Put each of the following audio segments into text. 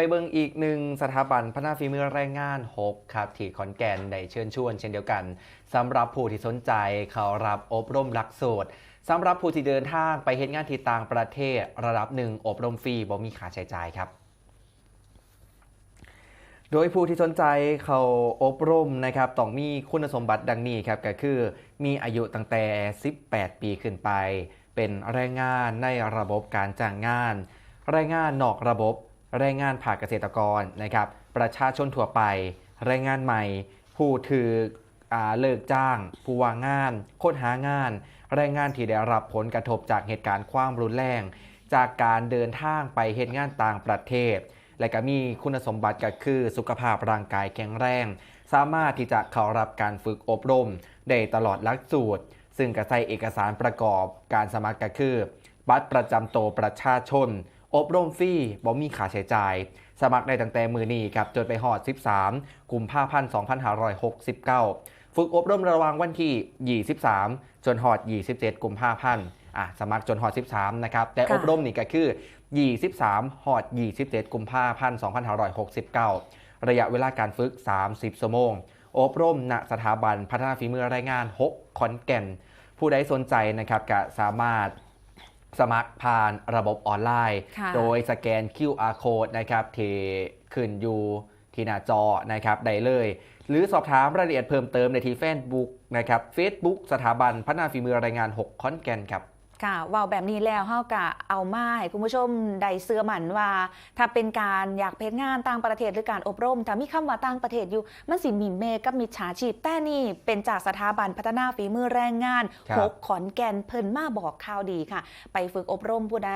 ไปเบิ่งอีกหนึ่งสถาบันพัฒนาฝีมือแรงงาน 6 ครับ ที่ขอนแก่นได้เชิญชวน เช่นเดียวกันสำหรับผู้ที่สนใจเขารับอบรมหลักสูตรสำหรับผู้ที่เดินทางไปเฮ็ดงานที่ต่างประเทศ ระดับหนึ่งอบรมฟรีบ่มีค่าใช้จ่ายครับโดยผู้ที่สนใจเขาอบรมนะครับต้องมีคุณสมบัติดังนี้ครับก็คือมีอายุตั้งแต่ 18 ปีขึ้นไป เป็นแรงงานในระบบการจ้างงาน แรงงานนอกระบบ แรงงานภาเกษตรกรนะครับ ประชาชนทั่วไปแรงงานใหม่ ผู้ถืออเลิกจ้าง ผู้ว่างงานค้นหางาน แรงงานที่ได้รับผลกระทบจากเหตุการณ์ความรุนแรง จากการเดินทางไปเหตุงานต่างประเทศ และก็มีคุณสมบัติก็คือสุขภาพร่างกายแข็งแรง สามารถที่จะเข้ารับการฝึกอบรม ได้ตลอดลักสูตร ซึ่งกระใส่เอกสารประกอบการสมัครก็คือ บัตรประจำตัวประชาชน อบรมฟรีบ่มีค่าใช้จ่าย สมัครได้ตั้งแต่มือนี้ครับจนไปหอด 13 กุมภาพันธ์ 2569 ฝึกอบรมระหว่างวันที่ 23 จนหอด 27 กุมภาพันธ์อะสมัครจนหอด 13 นะครับ แต่ค่ะอบรมนี่ก็คือ 23 หอด 27 กุมภาพันธ์ 2569 ระยะเวลาการฝึก 30 ชั่วโมง อบรมณสถาบันพัฒนาฝีมือแรงงาน 6 ขอนแก่น ผู้ใดสนใจนะครับก็สามารถ สมัครผ่านระบบออนไลน์ค่ะโดยสแกน QR code นะครับที่ขึ้นอยู่ที่หน้าจอนะครับได้เลย หรือสอบถามรายละเอียดเพิ่มเติมในที่ Facebook นะครับ Facebook สถาบันพัฒนาฝีมือแรงงาน6ขอนแก่นครับ ค่ะเว่าแบบนี้แล้วเฮากะเอามาให้คุณผู้ชมได้เสื้อหมันว่า ถ้าเป็นการอยากเพจงานต่างประเทศหรือการอบรมถ้ามีคำว่าต่างประเทศอยู่ มันสิมีเมกับมิจฉาชีพแต่นี่เป็นจากสถาบันพัฒนาฝีมือแรงงานครับหกขอนแก่นเพิ่นมาบอกข่าวดีค่ะ ไปฝึกอบรมผู้ใด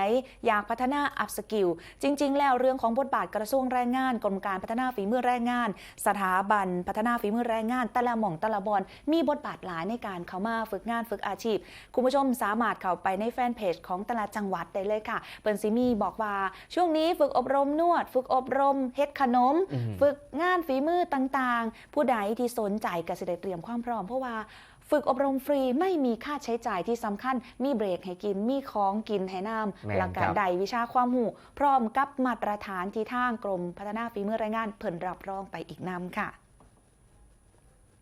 อยากพัฒนาอัพสกิลจริง ๆ แล้วเรื่องของบทบาทกระทรวงแรงงานกรมการพัฒนาฝีมือแรงงาน สถาบันพัฒนาฝีมือแรงงานแต่ละหม่องแต่ละบอนมีบทบาทหลายในการเข้ามาฝึกงานฝึกอาชีพ คุณผู้ชมสามารถเข้าไปในแฟนเพจของแต่ละจังหวัดได้เลยค่ะ เปิ่นซิมีบอกว่าช่วงนี้ฝึกอบรมนวด ฝึกอบรมเฮ็ดขนมอืมฝึกงานฝีมือต่างๆ ผู้ใดที่สนใจก็จะได้เตรียมความพร้อมเพราะว่าฝึกอบรมฟรีไม่มีค่าใช้จ่ายที่สำคัญ มีเบรกให้กิน มีของกินให้น้แม่นำหลักคการรับใดวิชาความหูพร้อมกับมาตรฐานที่ทางกรมพัฒนาฝีมือแรงงานเพิ่นรับรองไปอีกนำค่ะ